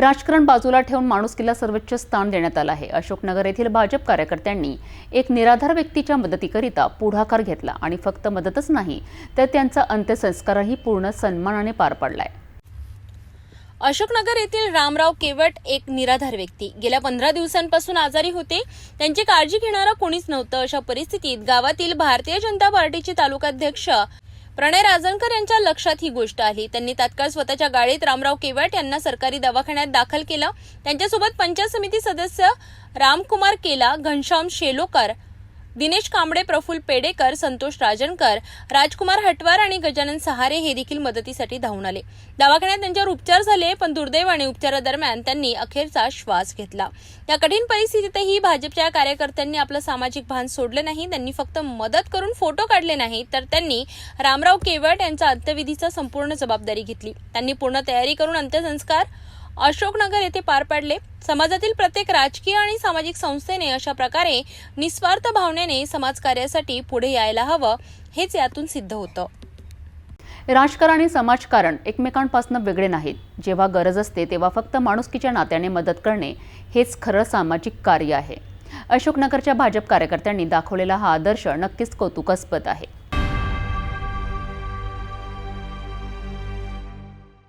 राजकारण बाजूला ठेवून माणुसकीला सर्वोच्च स्थान देण्यात आलं आहे. अशोकनगर येथील भाजप कार्यकर्त्यांनी एक निराधार व्यक्तीच्या मदतीकरिता पुढाकार घेतला आणि फक्त मदतच नाही तर त्यांचा अंत्यसंस्कारही पूर्ण सन्मानाने पार पडलाय. अशोकनगर येथील रामराव केवट एक निराधार व्यक्ती. गेल्या पंधरा दिवसांपासून आजारी होते. त्यांची काळजी घेणारं कोणीच नव्हतं. अशा परिस्थितीत गावातील भारतीय जनता पार्टीचे तालुकाध्यक्ष प्रणय राजनकर यांच्या लक्षात ही गोष्ट आली. त्यांनी तात्काळ स्वतःच्या गाडीत रामराव केवट यांना सरकारी दवाखान्यात दाखल केलं. त्यांच्यासोबत पंचायत समिती सदस्य रामकुमार केला घनश्याम शेलोकर. दिनेश कांबळे प्रफुल्ल पेडेकर संतोष राजनकर राजकुमार हटवार आणि गजानन सहारे हे देखील मदतीसाठी धावून आले. दवाखान्यात त्यांच्यावर उपचार झाले पण दुर्दैवाने उपचारादरम्यान त्यांनी अखेरचा श्वास घेतला. या कठीण परिस्थितीतही भाजपच्या कार्यकर्त्यांनी आपलं सामाजिक भान सोडलं नाही त्यांनी फक्त मदत करून फोटो काढले नाही तर त्यांनी रामराव केवट यांचा अंत्यविधीचा संपूर्ण जबाबदारी घेतली. त्यांनी पूर्ण तयारी करून अंत्यसंस्कार अशोकनगर येथे पार पाडले. समाजातील प्रत्येक राजकीय आणि सामाजिक संस्थेने अशा प्रकारे निस्वार्थ भावनेने समाजकार्यासाठी पुढे यायला हवं हेच यातून सिद्ध होतं. राजकारण आणि समाजकारण एकमेकांपासून वेगळे नाहीत. जेव्हा गरज असते तेव्हा फक्त माणुसकीच्या नात्याने मदत करणे हेच खरं सामाजिक कार्य आहे. अशोकनगरच्या भाजप कार्यकर्त्यांनी दाखवलेला हा आदर्श नक्कीच कौतुकास्पद आहे.